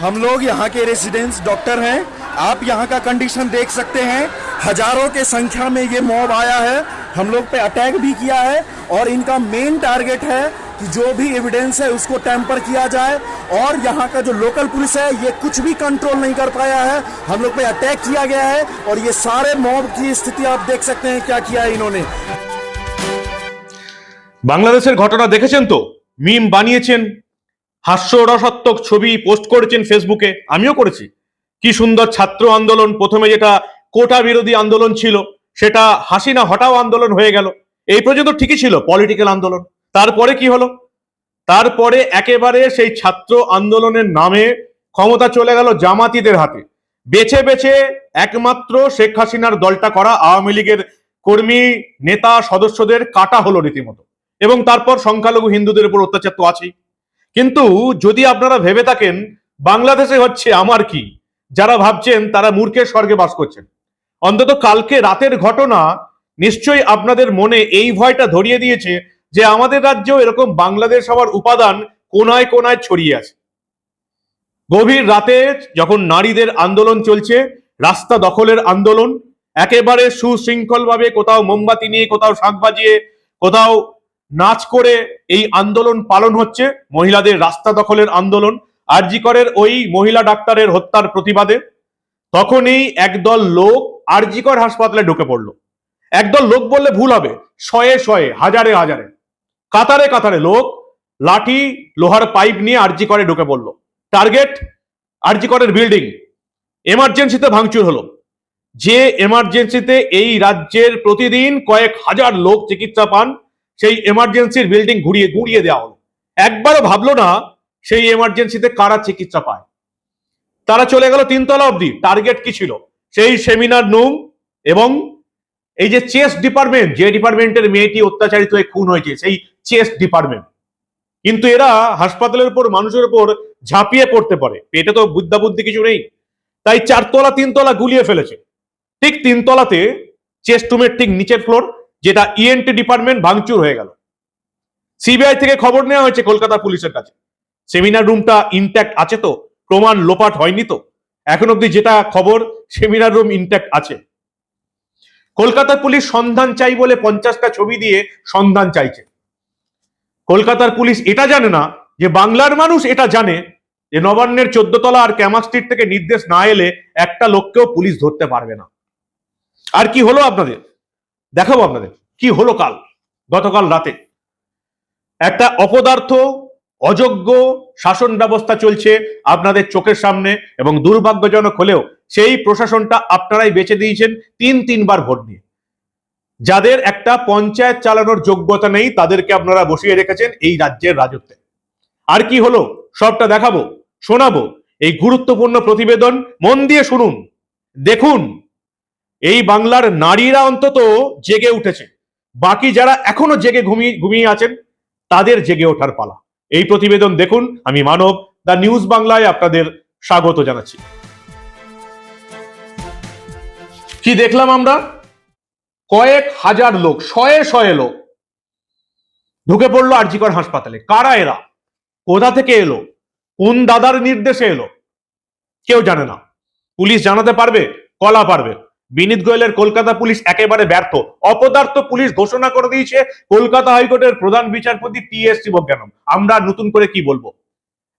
हम लोग यहाँ के रेसिडेंट्स डॉक्टर हैं आप यहाँ का कंडीशन देख सकते हैं हजारों के संख्या में ये मॉब आया है हम लोग पे अटैक भी किया है और इनका मेन टारगेट है कि जो भी एविडेंस है उसको टैंपर किया जाए और यहाँ का जो लोकल पुलिस है ये कुछ भी कंट्रोल नहीं कर पाया है हम लोग पे अटैक किया गया है और ये सारे मॉब की स्थिति आप देख सकते हैं क्या किया है इन्होंने বাংলাদেশের ঘটনা দেখেছেন তো মিম বানিয়েছেন হাস্যরসাত্মক ছবি পোস্ট করেছেন ফেসবুকে, আমিও করেছি। কি সুন্দর ছাত্র আন্দোলন, প্রথমে যেটা কোটা বিরোধী আন্দোলন ছিল, সেটা হাসিনা হটাও আন্দোলন হয়ে গেল। এই পর্যন্ত ঠিকই ছিল পলিটিক্যাল আন্দোলন। তারপরে কি হলো? তারপরে একেবারে সেই ছাত্র আন্দোলনের নামে ক্ষমতা চলে গেল জামাতিদের হাতে। বেছে বেছে একমাত্র শেখ হাসিনার দলটা করা আওয়ামী লীগের কর্মী, নেতা, সদস্যদের কাটা হলো রীতিমতো। এবং তারপর সংখ্যালঘু হিন্দুদের উপর অত্যাচার তো আছেই। কিন্তু যদি আপনারা ভেবে থাকেন, বাংলাদেশে হচ্ছে আমার কি, যারা ভাবছেন তারা মূর্খের স্বর্গে বাস করছেন। অন্তত কালকে রাতের ঘটনা নিশ্চয়ই আপনাদের মনে এই ভয়টা ধরিয়ে দিয়েছে যে আমাদের রাজ্যেও এরকম বাংলাদেশ হওয়ার উপাদান কোনায় কোনায় ছড়িয়ে আছে। গভীর রাতে যখন নারীদের আন্দোলন চলছে, রাস্তা দখলের আন্দোলন, একেবারে সুশৃঙ্খলভাবে কোথাও মোমবাতি নিয়ে, কোথাও শাঁখ বাজিয়ে, কোথাও নাচ করে এই আন্দোলন পালন হচ্ছে। মহিলাদের রাস্তা দখলের আন্দোলন। আরজিকরের ওই মহিলা ডাক্তারের হত্যার প্রতিবাদে তখনই একদল লোক আরজিকর হাসপাতালে ঢুকে পড়ল। একদল লোক বললে ভুল হবে, শয়ে শয়ে, হাজারে হাজারে। কাতারে কাতারে লোক লাঠি, লোহার পাইপ নিয়ে আরজি করে ঢুকে পড়ল। টার্গেট, আরজি করের বিল্ডিং। এমার্জেন্সিতে ভাঙচুর হলো। যে এমার্জেন্সিতে এই রাজ্যের প্রতিদিন কয়েক হাজার লোক চিকিৎসা পান সেই এমার্জেন্সির বিল্ডিং ঘুরিয়ে গুড়িয়ে দেওয়া হলো। একবারও ভাবলো না সেই এমার্জেন্সিতে কারা চিকিৎসা পায়। তারা চলে গেল তিনতলা অবধি। টার্গেট কি ছিল? সেই সেমিনার নুম এবং এই যে চেস ডিপার্টমেন্ট যে ডিপার্টমেন্টের মেয়েটি অত্যাচারিত হয়ে খুন হয়েছে, সেই চেস ডিপার্টমেন্ট কিন্তু এরা হাসপাতালের উপর, মানুষের উপর ঝাঁপিয়ে পড়তে পারে। পেটে তো বুদ্ধা বুদ্ধি কিছু নেই। তাই চারতলা, তিনতলা গুলিয়ে ফেলেছে। ঠিক তিনতলাতে চেস্ট রুমের ঠিক নিচের ফ্লোর যেটা ইএনটি ডিপার্টমেন্ট ভাঙচুর হয়ে গেল। সিবিআই থেকে খবর নেওয়া হয়েছে কলকাতা পুলিশের কাছে। সেমিনার রুমটা ইনট্যাক্ট আছে তো? প্রমাণ লোপাট হয়নি তো? এখন অব্দি যেটা খবর সেমিনার রুম ইনট্যাক্ট আছে। কলকাতা পুলিশ সন্ধান চাই বলে পঞ্চাশটা ছবি দিয়ে সন্ধান চাইছে। কলকাতার পুলিশ এটা জানে না যে বাংলার মানুষ এটা জানে যে নবান্নের চোদ্দ তলা আর ক্যামা স্ট্রিট থেকে নির্দেশ না এলে একটা লোককেও পুলিশ ধরতে পারবে না। আর কি হলো আপনাদের? দেখাবো আপনাদের কি হলো কাল, গতকাল রাতে। একটা অপদার্থ, অযোগ্য শাসন ব্যবস্থা চলছে আপনাদের চোখের সামনে এবং দুর্ভাগ্যজনক হলেও সেই প্রশাসনটা আপনারাই বেছে দিয়েছেন তিন তিনবার ভোট দিয়ে। যাদের একটা পঞ্চায়েত চালানোর যোগ্যতা নেই, তাদেরকে আপনারা বসিয়ে রেখেছেন এই রাজ্যের রাজত্বে। আর কি হলো? সবটা দেখাবো, শোনাবো। এই গুরুত্বপূর্ণ প্রতিবেদন মন দিয়ে শুনুন, দেখুন। এই বাংলার নারীরা অন্তত জেগে উঠেছে। বাকি যারা এখনও জেগে ঘুমিয়ে ঘুমিয়ে আছেন, তাদের জেগে ওঠার পালা। এই প্রতিবেদন দেখুন, আমি মানব, দ্য নিউজ বাংলায় আপনাদের স্বাগত জানাচ্ছি। কি দেখলাম আমরা? কয়েক হাজার লোক, শয়ে শয়ে লোক ঢুকে পড়ল আরজিকর হাসপাতালে। কারা এরা? কোথা থেকে এলো? কোন দাদার নির্দেশে এলো? কেউ জানে না। পুলিশ জানাতে পারবে? কলা পারবে? বিনীত গোয়েলের কলকাতা পুলিশ একেবারে ব্যর্থ। অপদার্থ পুলিশ ঘোষণা করে দিয়েছে, কলকাতা হাইকোর্টের প্রধান বিচারপতি টি এস শিবজ্ঞানম। আমরা নতুন করে কি বলব?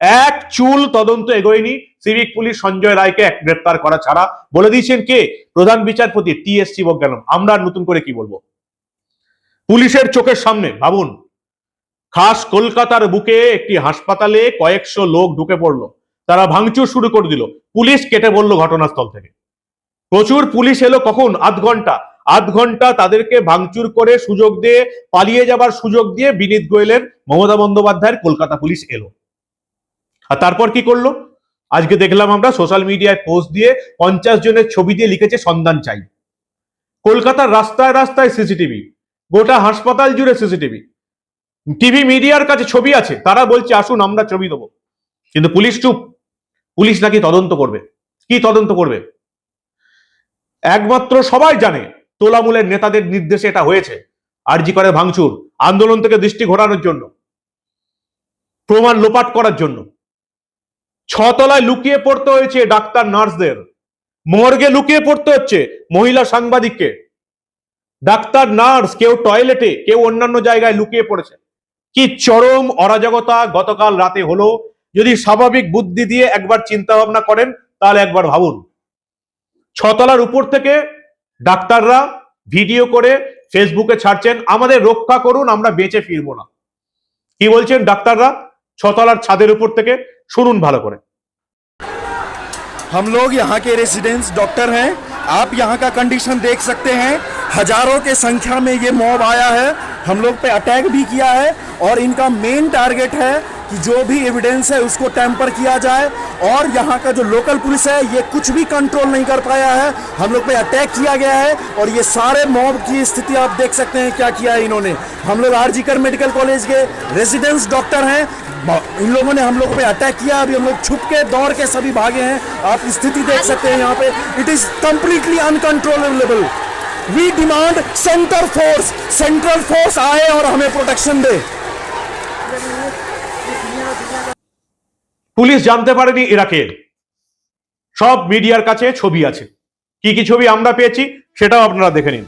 এক চুল তদন্ত এগোয়নি, সিভিক পুলিশ সঞ্জয় রায়কে গ্রেপ্তার করা ছাড়া। বলে দিয়েছেন কে? প্রধান বিচারপতি টি এস শিবজ্ঞানম। আমরা নতুন করে কি বলব? পুলিশের চোখের সামনে, ভাবুন। খাস কলকাতার বুকে একটি হাসপাতালে কয়েকশো লোক ঢুকে পড়ল। তারা ভাঙচুর শুরু করে দিল। পুলিশ কেটে বলল ঘটনাস্থল থেকে। প্রচুর পুলিশ এলো কখন? আধ ঘণ্টা। আধ ঘণ্টা তাদেরকে ভাঙচুর করে সুযোগ দিয়ে, পালিয়ে যাবার সুযোগ দিয়ে বিনীত গোয়েলের মমতা বন্দ্যোপাধ্যায়ের কলকাতা পুলিশ এলো। আর তারপর কি করল? আজকে দেখলাম আমরা সোশ্যাল মিডিয়ায় পোস্ট দিয়ে পঞ্চাশ জনের ছবি দিয়ে লিখেছে সন্ধান চাই। কলকাতার রাস্তায় রাস্তায় সিসিটিভি, গোটা হাসপাতাল জুড়ে সিসিটিভি। টিভি মিডিয়ার কাছে ছবি আছে, তারা বলছে, আসুন, আমরা ছবি দেবো। কিন্তু পুলিশ চুপ। পুলিশ নাকি তদন্ত করবে? কি তদন্ত করবে? একমাত্র সবাই জানে তোলামূলের নেতাদের নির্দেশে এটা হয়েছে। আরজি করে ভাঙচুর, আন্দোলন থেকে দৃষ্টি ঘোরানোর জন্য, প্রমাণ লোপাট করার জন্য। ছতলায় লুকিয়ে পড়তে হয়েছে ডাক্তার নার্সদের। মর্গে লুকিয়ে পড়তে হচ্ছে মহিলা সাংবাদিককে। ডাক্তার নার্স, কেউ টয়লেটে, কেউ অন্যান্য জায়গায় লুকিয়ে পড়েছে। কি চরম অরাজকতা গতকাল রাতে হলো, যদি স্বাভাবিক বুদ্ধি দিয়ে একবার চিন্তা ভাবনা করেন, তাহলে একবার ভাবুন। ছতলার উপর থেকে ডাক্তাররা ভিডিও করে ফেসবুকে ছাড়ছেন আমাদের রক্ষা করুন আমরা বেঁচে ফিরবো না কি বলছেন ডাক্তাররা ছতলার ছাদের উপর থেকে শুনুন ভালো করে हम लोग यहाँ के रेसिडेंट्स डॉक्टर हैं आप यहाँ का कंडीशन देख सकते हैं हजारों के संख्या में ये मॉब आया है हम लोग पे अटैक भी किया है और इनका मेन टारगेट है कि जो भी एविडेंस है उसको टेम्पर किया जाए। और यहाँ का जो लोकल पुलिस है ये कुछ भी कंट्रोल नहीं कर पाया है। हम लोग पे अटैक किया गया है और ये सारे मॉब की स्थिति आप देख सकते हैं क्या किया है इन्होंने। हम लोग आर आरजीकर मेडिकल कॉलेज के रेसिडेंस डॉक्टर हैं। इन लोगों ने हम लोग पे अटैक किया। अभी हम लोग छुप के दौड़ के सभी भागे हैं। आप स्थिति देख सकते हैं यहाँ पे। It is completely uncontrollable we demand center force central force आए और हमें प्रोटेक्शन दे। পুলিশ জানতে পারেনি ইরাকে সব মিডিয়ার কাছে ছবি আছে। কি কি ছবি আমরা পেয়েছি সেটাও আপনারা দেখে নিন।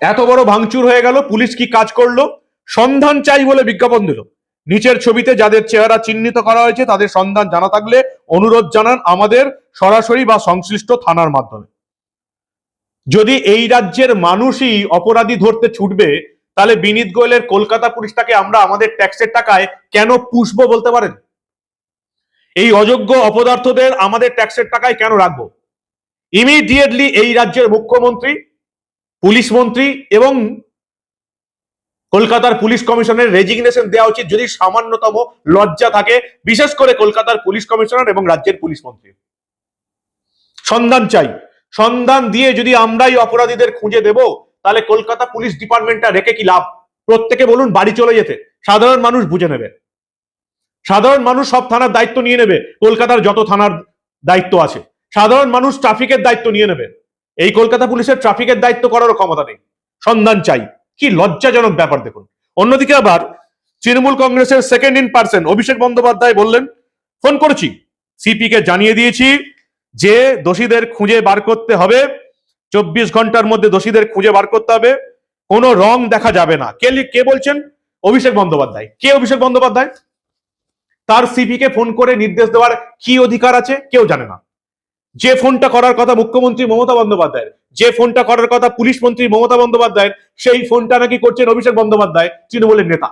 এত বড় ভাঙচুর হয়ে গেল, পুলিশ কি কাজ করল? সন্ধান চাই বলে বিজ্ঞাপন দিল। নিচের ছবিতে যাদের চেহারা চিহ্নিত করা হয়েছে, তাদের সন্ধান জানা থাকলে অনুরোধ জানান আমাদের সরাসরি বা সংশ্লিষ্ট থানার মাধ্যমে। যদি এই রাজ্যের মানুষই অপরাধী ধরতে ছুটবে, তাহলে বিনীত গোয়েলের কলকাতা পুলিশটাকে আমরা আমাদের ট্যাক্সের টাকায় কেন পুষবো বলতে পারেন? এই অযোগ্য অপদার্থদের আমাদের ট্যাক্সের টাকায় কেন রাখব? ইমিডিয়েটলি এই রাজ্যের মুখ্যমন্ত্রী পুলিশ মন্ত্রী এবং কলকাতার পুলিশ কমিশনের রেজিগনেশন দেওয়া উচিত যদি সামান্যতম লজ্জা থাকে, বিশেষ করে কলকাতার পুলিশ কমিশনার এবং রাজ্যের পুলিশ মন্ত্রী। সন্ধান চাই। সন্ধান দিয়ে যদি আমরাই অপরাধীদের খুঁজে দেব, তাহলে কলকাতা পুলিশ ডিপার্টমেন্টটা রেখে কি লাভ? প্রত্যেকে বলুন, বাড়ি চলে যেতে। সাধারণ মানুষ বুঝে নেবে। সাধারণ মানুষ সব থানার দায়িত্ব নিয়ে নেবে। কলকাতার যত থানার দায়িত্ব আছে, সাধারণ মানুষ ট্রাফিকের দায়িত্ব নিয়ে নেবে। এই কলকাতা পুলিশের ট্রাফিকের দায়িত্ব করারও ক্ষমতা নেই। সন্ধান চাই। কি লজ্জাজনক ব্যাপার দেখুন। অন্যদিকে আবার তৃণমূল কংগ্রেসের second in person Abhishek Bandyopadhyay বললেন, ফোন করেছি। সিপি কে জানিয়ে দিয়েছি যে দোষীদের খুঁজে বার করতে হবে। চব্বিশ ঘণ্টার মধ্যে দোষীদের খুঁজে বার করতে হবে। কোনো রং দেখা যাবে না। কে কে বলছেন? অভিষেক বন্দ্যোপাধ্যায়। কে অভিষেক বন্দ্যোপাধ্যায়? তার সিপি কে ফোন করে নির্দেশ দেওয়ার কি অধিকার আছে? কেউ জানে না। যে ফোনটা করার কথা মুখ্যমন্ত্রী মমতা বন্দ্যোপাধ্যায়ের, যে ফোনটা করার কথা পুলিশ মন্ত্রী মমতা বন্দ্যোপাধ্যায়ের, সেই ফোনটা নাকি করছেন অভিষেক বন্দ্যোপাধ্যায়, তৃণমূলের নেতা।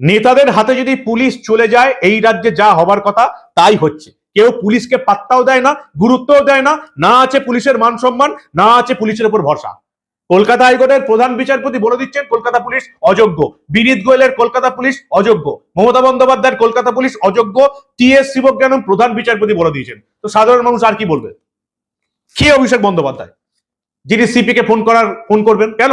নেতাদের হাতে যদি পুলিশ চলে যায়, এই রাজ্যে যা হবার কথা তাই হচ্ছে। কেউ পুলিশকে পাত্তাও দেয় না, গুরুত্বও দেয় না না আছে পুলিশের মান সম্মান, না আছে পুলিশের উপর ভরসা। কলকাতা হাইকোর্টের প্রধান বিচারপতি বলে দিচ্ছেন কলকাতা পুলিশ অযোগ্য। বিনীত গোয়েলের কলকাতা পুলিশ অযোগ্য। মমতা বন্দ্যোপাধ্যায়ের কলকাতা পুলিশ অযোগ্য। টি এস শিবজ্ঞানম প্রধান বিচারপতি বলে দিয়েছেন। তো সাধারণ মানুষ আর কি বলবে? কে অভিষেক বন্দ্যোপাধ্যায়? যিনি সিপি কে ফোন করার, ফোন করবেন? কেন?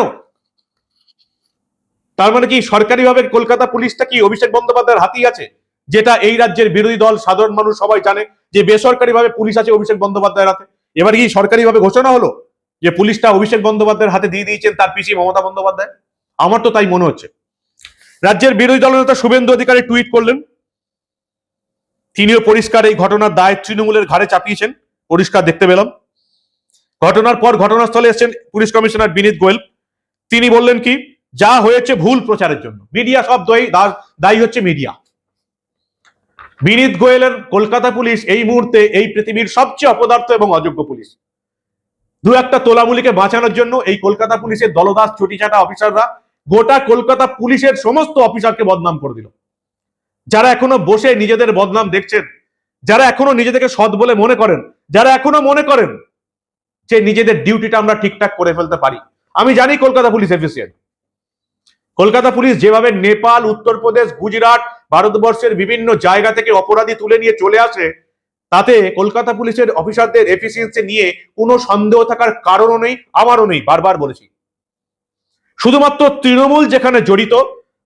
তার মানে কি সরকারিভাবে কলকাতা পুলিশটা কি অভিষেক বন্দ্যোপাধ্যায়ের হাতেই আছে? যেটা এই রাজ্যের বিরোধী দল, সাধারণ মানুষ সবাই জানে যে বেসরকারিভাবে পুলিশ আছে অভিষেক বন্দ্যোপাধ্যায়ের হাতে। এবার কি সরকারিভাবে ঘোষণা হলো? যে পুলিশটা অভিষেক বন্দ্যোপাধ্যায়ের হাতে দিয়ে দিয়েছেন, তার পিসি মমতা বন্দ্যোপাধ্যায়? আমার তো তাই মনে হচ্ছে। রাজ্যের বিরোধী দলনেতা শুভেন্দু অধিকারী টুইট করলেন, তিনিও পরিষ্কার এই ঘটনার দায় তৃণমূলের ঘাড়ে চাপিয়েছেন, পরিষ্কার দেখতে পেলাম। ঘটনার পর ঘটনাস্থলে এসেছেন পুলিশ কমিশনার বিনীত গোয়েল। তিনি বললেন কি, যা হয়েছে ভুল প্রচারের জন্য। মিডিয়া সব দায়ী দায়ী হচ্ছে মিডিয়া। বিনীত গোয়েলের কলকাতা পুলিশ এই মুহূর্তে এই পৃথিবীর সবচেয়ে অপদার্থ এবং অযোগ্য পুলিশ। দু একটা তোলামুলিকে বাঁচানোর জন্য এই কলকাতা পুলিশের দলদাস, চটিচাটা অফিসাররা গোটা কলকাতা পুলিশের সমস্ত অফিসারকে বদনাম করে দিল। যারা এখনও বসে নিজেদের বদনাম দেখছেন, যারা এখনও নিজেদেরকে সৎ বলে মনে করেন, যারা এখনও মনে করেন যে নিজেদের ডিউটিটা আমরা ঠিকঠাক করে ফেলতে পারি। আমি জানি Kolkata police efficient. Kolkata police যেভাবে নেপাল, উত্তরপ্রদেশ, গুজরাট, ভারতবর্ষের বিভিন্ন জায়গা থেকে অপরাধী তুলে নিয়ে চলে আসে তাতে কলকাতা পুলিশের অফিসারদের এফিসিয়েন্সি নিয়ে কোনো সন্দেহ থাকার কারণও নেই আমারও নেই, বারবার বলেছি। শুধুমাত্র তৃণমূল যেখানে জড়িত,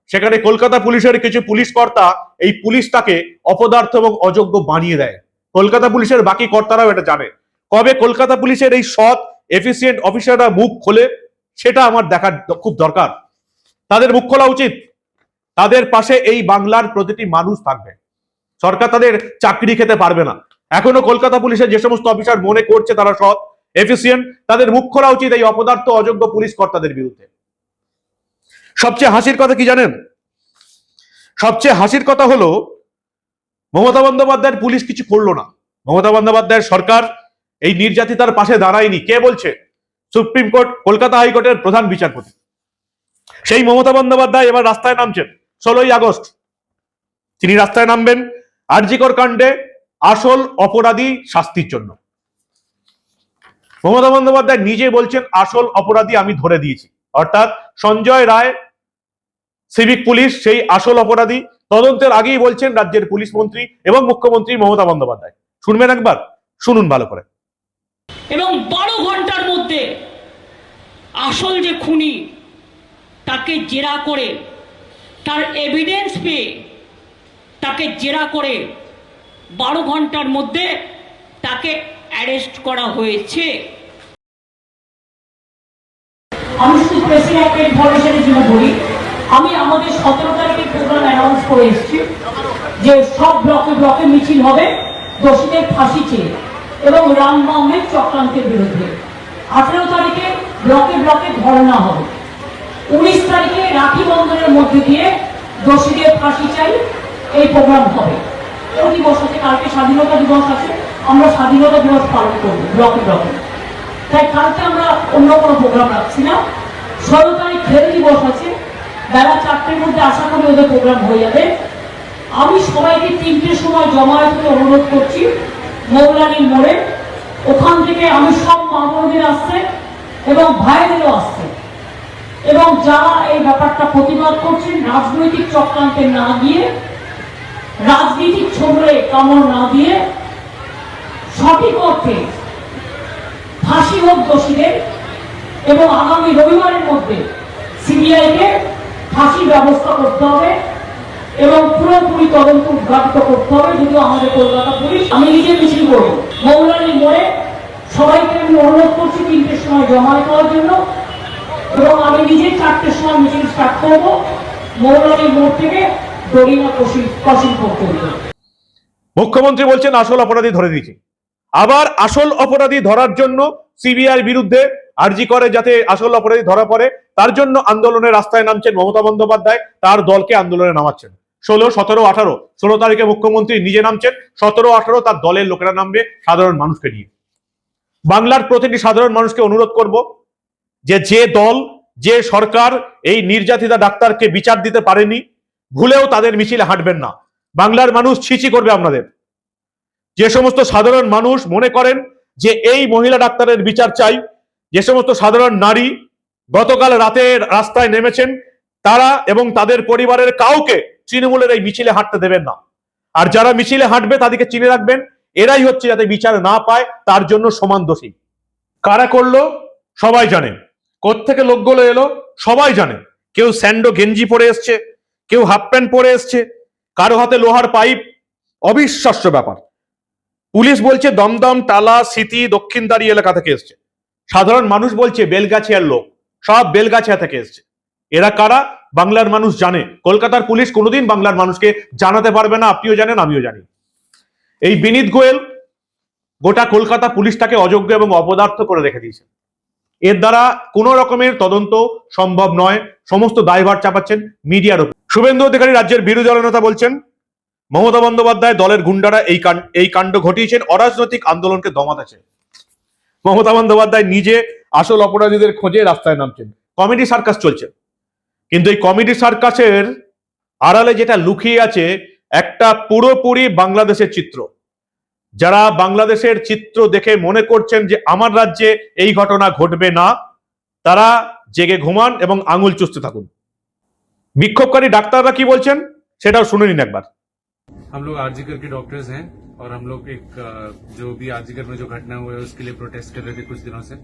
সেখানে কলকাতা পুলিশের কিছু পুলিশ কর্তা এই পুলিশটাকে অপদার্থ এবং অযোগ্য বানিয়ে দেয়। কলকাতা পুলিশের বাকি কর্তারাও এটা জানে। কবে কলকাতা পুলিশের এই সৎ এফিসিয়েন্ট অফিসাররা মুখ খোলে, সেটা আমার দেখার খুব দরকার। তাদের মুখ খোলা উচিত। তাদের পাশে এই বাংলার প্রতিটি মানুষ থাকবে। সরকার তাদের চাকরি খেতে পারবে না। এখনও কলকাতা পুলিশের যে সমস্ত অফিসার মনে করছে তারা সৎ এফিসিয়েন্ট তাদের মুখ খোলা উচিত এই অপদার্থ, অযোগ্য পুলিশ কর্তাদের বিরুদ্ধে। সবচেয়ে হাসির কথা কি জানেন? সবচেয়ে হাসির কথা হলো, মমতা বন্দ্যোপাধ্যায়ের পুলিশ কিছু করল না। মমতা বন্দ্যোপাধ্যায়ের সরকার এই নির্যাতিতার পাশে দাঁড়ায়নি। কে বলছে? সুপ্রিম কোর্ট, কলকাতা হাইকোর্টের প্রধান বিচারপতি। সেই মমতা বন্দ্যোপাধ্যায় এবার রাস্তায় নামছেন। ষোলোই আগস্ট। তিনি রাস্তায় নামবেন। আরজিকর কাণ্ডে আসল অপরাধী শাস্তির জন্য। মমতা বন্দ্যোপাধ্যায় নিজে বলছেন, আসল অপরাধী আমি ধরে দিয়েছি। অর্থাৎ সঞ্জয় রায়, সিভিক পুলিশ, সেই আসল অপরাধী তদন্তের আগেই বলছেন রাজ্যের পুলিশ মন্ত্রী এবং মুখ্যমন্ত্রী মমতা বন্দ্যোপাধ্যায়। শুনবেন একবার, শুনুন ভালো করে। এবং বারো ঘণ্টার মধ্যে আসল যে খুনি, তাকে জেরা করে, তার এভিডেন্স পেয়ে তাকে জেরা করে বারো ঘণ্টার মধ্যে তাকে অ্যারেস্ট করা হয়েছে। আমি আমাদের সতেরো তারিখের প্রোগ্রাম অ্যানাউন্স করে এসেছি যে সব ব্লকে ব্লকে মিছিল হবে, দোষীদের ফাঁসি চেয়ে এবং রামবামের চক্রান্তের বিরুদ্ধে। আঠেরো তারিখে ব্লকে ব্লকে ধর্ণা হবে। উনিশ তারিখে রাখি বন্ধনের মধ্যে দিয়ে দোষীদের ফাঁসি চাই এই প্রোগ্রাম হবে। দিবস আছে, কালকে স্বাধীনতা দিবস আছে, আমরা স্বাধীনতা দিবস পালন করব ব্লকে ব্লকে তাই কালকে আমরা অন্য কোনো প্রোগ্রাম রাখছি না। ষোলো তারিখ খেল দিবস আছে, বেলা চারটের মধ্যে আশা করি ওদের প্রোগ্রাম হয়ে যাবে। আমি সবাইকে তিনটের সময় জমায়েত করে অনুরোধ করছি, মৌলানির মোড়ে। ওখান থেকে আমি সব মা বোনদের আসছে এবং ভাইদেরও আসছে। এবং যারা এই ব্যাপারটা প্রতিবাদ করছেন, রাজনৈতিক চক্রান্তে না গিয়ে রাজনীতিক ছোবলে কামড় না দিয়ে সঠিক অর্থে ফাঁসি হোক দোষীদের এবং আগামী রবিবারের মধ্যে সিবিআইকে ফাঁসির ব্যবস্থা করতে হবে এবং পুরোপুরি তদন্ত উদ্ঘাটিত করতে হবে, যদিও আমাদের কলকাতা পুলিশ, আমি নিজে মিছিল করব। মৌলানি মোড়ে সবাইকে আমি অনুরোধ করছি তিনটের সময় জমায়েত হওয়ার জন্য এবং আমি নিজে চারটের সময় মিছিল স্টার্ট করব। মৌলানি মোড় থেকে মুখ্যমন্ত্রী বলছেন, আসল অপরাধী ধরে দিয়েছি আবার আসল অপরাধী ধরার জন্য সিবিআই বিরুদ্ধে আর্জি করে যাতে আসল অপরাধী ধরা পড়ে, তার জন্য আন্দোলনের রাস্তায় নামছেন মমতা বন্দ্যোপাধ্যায়, তার দলকে আন্দোলনে নামাচ্ছেন। ষোলো, সতেরো, আঠারো, ষোলো তারিখে মুখ্যমন্ত্রী নিজে নামছেন, সতেরো, আঠারো তার দলের লোকেরা নামবে সাধারণ মানুষকে নিয়ে। বাংলার প্রতিটি সাধারণ মানুষকে অনুরোধ করব যে যে দল, যে সরকার এই নির্যাতিতা ডাক্তারকে বিচার দিতে পারেনি ভুলেও তাদের মিছিলে হাঁটবেন না। বাংলার মানুষ ছিচি করবে আপনাদের। যে সমস্ত সাধারণ মানুষ মনে করেন যে এই মহিলা ডাক্তারের বিচার চাই, যে সমস্ত সাধারণ নারী গতকাল রাতে রাস্তায় নেমেছেন, তারা এবং তাদের পরিবারের কাউকে তৃণমূলের এই মিছিলে হাঁটতে দেবেন না। আর যারা মিছিলে হাঁটবে তাদেরকে চিনে রাখবেন, এরাই হচ্ছে যাতে বিচার না পায়, তার জন্য সমান দোষী। কারা করল? সবাই জানে। কোত্থেকে লোকগুলো এলো? সবাই জানে। কেউ স্যান্ডো গেঞ্জি পরে এসছে কেউ হাফ প্যান্ট পরে এসছে, কারও হাতে লোহার পাইপ, অবিশ্বাস্য ব্যাপার। পুলিশ বলছে, দমদম, টালা, সিটি দক্ষিণদারি এলাকা থেকে এসছে। সাধারণ মানুষ বলছে, বেলগাছিয়ার লোক, সব বেলগাছিয়া থেকে এসছে। এরা কারা? বাংলার মানুষ জানে। কলকাতার পুলিশ কোনোদিন বাংলার মানুষকে জানাতে পারবে না। আপনিও জানেন, আমিও জানি। এই বিনীত গোয়েল গোটা কলকাতা পুলিশটাকে অযোগ্য এবং অপদার্থ করে রেখে দিয়েছে। এর দ্বারা কোনো রকমের তদন্ত সম্ভব নয়। সমস্ত দায়ভার চাপাচ্ছেন মিডিয়ার শুভেন্দু অধিকারী রাজ্যের বিরোধী দলনেতা বলছেন, মমতা বন্দ্যোপাধ্যায় দলের গুন্ডারা এই এই কাণ্ড ঘটিয়েছেন, অরাজনৈতিক আন্দোলনকে দমাতেছে মমতা বন্দ্যোপাধ্যায় নিজে আসল অপরাধীদের খোঁজে রাস্তায় নামছেন। কমেডি সার্কাস চলছে। কিন্তু এই কমেডি সার্কাসের আড়ালে যেটা লুকিয়ে আছে, একটা পুরোপুরি বাংলাদেশের চিত্র। যারা বাংলাদেশের চিত্র দেখে মনে করছেন যে আমার রাজ্যে এই ঘটনা ঘটবে না, তারা জেগে ঘুমান এবং আঙুল চুষতে থাকুন। বিক্ষোভকারী ডাক্তাররা কি বলছেন সেটাও শুনে নিন একবার हम लोग आरजीकर के डॉक्टर्स हैं और हम लोग एक अ, जो भी आरजीकर में जो घटना हुई है उसके लिए प्रोटेस्ट कर रहे थे कुछ दिनों से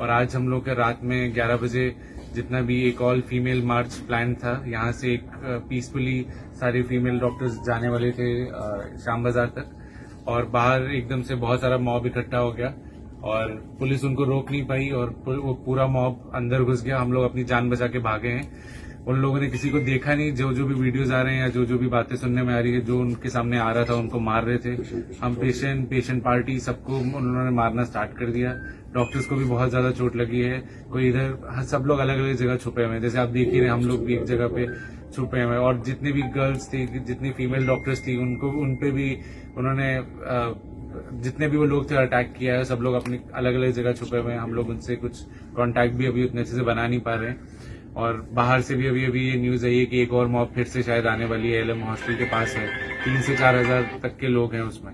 और आज हम लोग का रात में 11 बजे जितना भी एक ऑल फीमेल मार्च प्लान था यहाँ से एक पीसफुली सारे फीमेल डॉक्टर्स जाने वाले थे अ, शाम बाजार तक और बाहर एकदम से बहुत सारा मॉब इकट्ठा हो गया और पुलिस उनको रोक नहीं पाई और पु- वो पूरा मॉब अंदर घुस गया हम लोग अपनी जान बचा के भागे हैं उन लोगों ने किसी को देखा नहीं, जो जो भी वीडियोस आ रहे हैं या जो जो भी बातें सुनने में आ रही है, जो उनके सामने आ रहा था, उनको मार रहे थे। हम पेशेंट पेशेंट पार्टी सबको उन्होंने मारना स्टार्ट कर दिया। डॉक्टर्स को भी बहुत ज़्यादा चोट लगी है। कोई इधर सब लोग अलग अलग जगह छुपे हुए हैं। जैसे आप देख ही रहे हम लोग भी एक जगह पे छुपे हुए और जितनी भी गर्ल्स थी, जितनी फीमेल डॉक्टर्स थी, उनको उन पे भी उन्होंने जितने भी वो लोग थे अटैक किया है। सब लोग अपनी अलग अलग जगह छुपे हुए हैं। हम लोग उनसे कुछ कांटेक्ट भी अभी उतने अच्छे से बना नहीं पा रहे हैं। और बाहर से भी अभी अभी ये न्यूज़ आई है कि एक और मॉब फिर से शायद आने वाली है एलएम हॉस्टल के पास है। तीन से चार हज़ार तक के लोग हैं उसमें।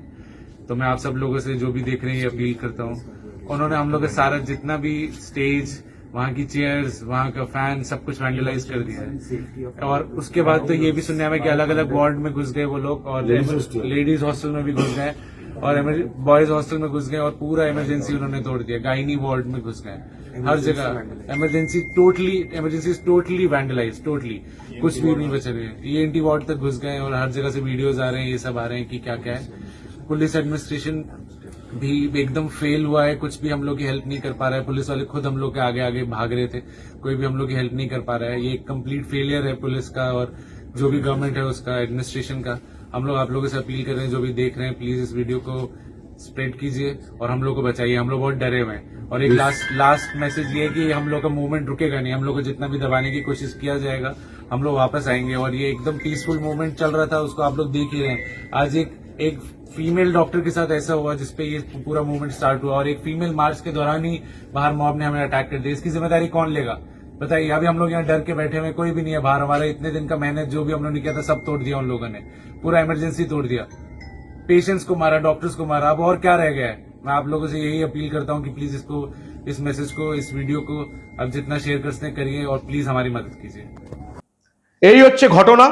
तो मैं आप सब लोगों से जो भी देख रहे हैं ये अपील करता हूँ। उन्होंने हम लोग का सारा जितना भी स्टेज वहाँ की चेयर्स वहाँ का फ़ैन सब कुछ वैंडलाइज कर दिया है। और उसके बाद तो ये भी सुनने में कि अलग अलग वार्ड में घुस गए वो लोग और लेडीज़ हॉस्टल में भी घुस गए और बॉयज़ हॉस्टल में घुस गए और पूरा इमरजेंसी उन्होंने तोड़ दिया। गायनी वार्ड में घुस गए। हर जगह emergency totally emergency totally vandalize totally कुछ भी नहीं बचा रही। ये एंटी वार्ड तक घुस गए और हर जगह से वीडियोज़ आ रहे हैं ये सब आ रहे हैं कि क्या क्या है। पुलिस एडमिनिस्ट्रेशन भी एकदम फेल हुआ है। कुछ भी हम लोग की हेल्प नहीं कर पा रहा है। पुलिस वाले खुद हम लोग के आगे आगे भाग रहे थे। कोई भी हम लोग की हेल्प नहीं कर पा रहा है। ये एक कंप्लीट फेलियर है पुलिस का और जो भी गवर्नमेंट है उसका एडमिनिस्ट्रेशन का। हम लोग आप लोगों से अपील कर रहे हैं जो भी देख रहे हैं प्लीज़ इस वीडियो को स्प्रेड कीजिए और हम लोग को बचाइए। हम लोग बहुत डरे हुए हैं। और एक लास्ट लास्ट मैसेज ये है कि हम लोग का मूवमेंट रुकेगा नहीं। हम लोग को जितना भी दबाने की कोशिश किया जाएगा, हम लोग वापस आएँगे। और ये एकदम पीसफुल मूवमेंट चल रहा था, उसको आप लोग देख ही रहे हैं। आज एक एक फीमेल डॉक्टर के साथ ऐसा हुआ जिसपे ये पूरा मूवमेंट स्टार्ट हुआ। और एक फीमेल मार्च के दौरान ही बाहर मॉब ने हमें अटैक कर दिया। इसकी ज़िम्मेदारी कौन लेगा? बताइए, अभी हम लोग यहाँ डर के बैठे हुए कोई भी नहीं है बाहर हमारा। इतने दिन का मेहनत जो भी हम लोग ने किया था, सब तोड़ दिया उन लोगों ने। पूरा इमरजेंसी तोड़ दिया। पेशेंट्स को मारा डॉक्टर्स को मारा अब और क्या रह गया है मैं आप लोगों से यही अपील करता हूँ कि प्लीज इसको इस मैसेज को इस वीडियो को अब जितना शेयर कर सकते हैं करिए और प्लीज हमारी मदद कीजिए এই হচ্ছে ঘটনা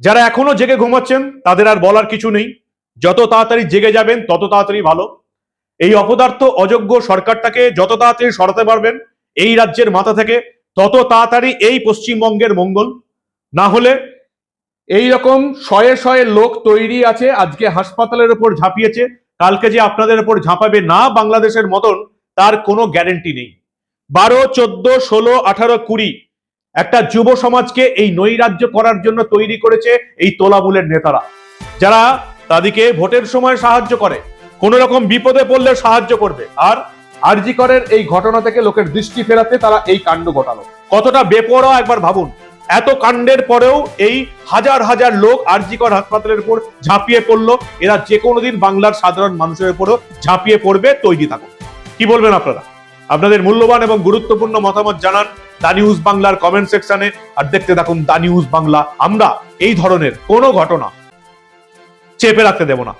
যারা এখনো জেগে ঘুমাচ্ছেন তাদের আর বলার কিছু নেই যত তাড়াতাড়ি জেগে যাবেন তত তাড়াতাড়ি ভালো এই অপদার্থ অযোগ্য সরকারটাকে যত তাড়াতাড়ি সরাতে পারবেন এই রাজ্যের মাথা থেকে তত তাড়াতাড়ি এই পশ্চিমবঙ্গের মঙ্গল না হলে এই রকম শয়ে শয়ে লোক তৈরি আছে, আজকে হাসপাতালের উপর ঝাঁপিয়েছে। কালকে যে আপনাদের উপর ঝাঁপাবে না বাংলাদেশের মতন, তার কোনো গ্যারেন্টি নেই। বারো, চোদ্দ, ষোলো, আঠারো, কুড়ি একটা যুব সমাজকে এই নৈরাজ্য করার জন্য তৈরি করেছে এই তোলামূলের নেতারা। যারা তাদেরকে ভোটের সময় সাহায্য করে, কোন রকম বিপদে পড়লে সাহায্য করবে। আর আরজি করের এই ঘটনা থেকে লোকের দৃষ্টি ফেরাতে তারা এই কাণ্ড ঘটালো। কতটা বেপরোয়া একবার ভাবুন। এত কাণ্ডের পরেও এই হাজার হাজার লোক আরজিকর হাসপাতালের উপর ঝাঁপিয়ে পড়ল। এরা যে কোনো দিন বাংলার সাধারণ মানুষের উপরও ঝাঁপিয়ে পড়বে। তৈরি থাকুন। কি বলবেন আপনারা? আপনাদের মূল্যবান এবং গুরুত্বপূর্ণ মতামত জানান দা নিউজ বাংলার কমেন্ট সেকশনে আর দেখতে থাকুন দা নিউজ বাংলা। আমরা এই ধরনের কোনো ঘটনা চেপে রাখতে দেব না।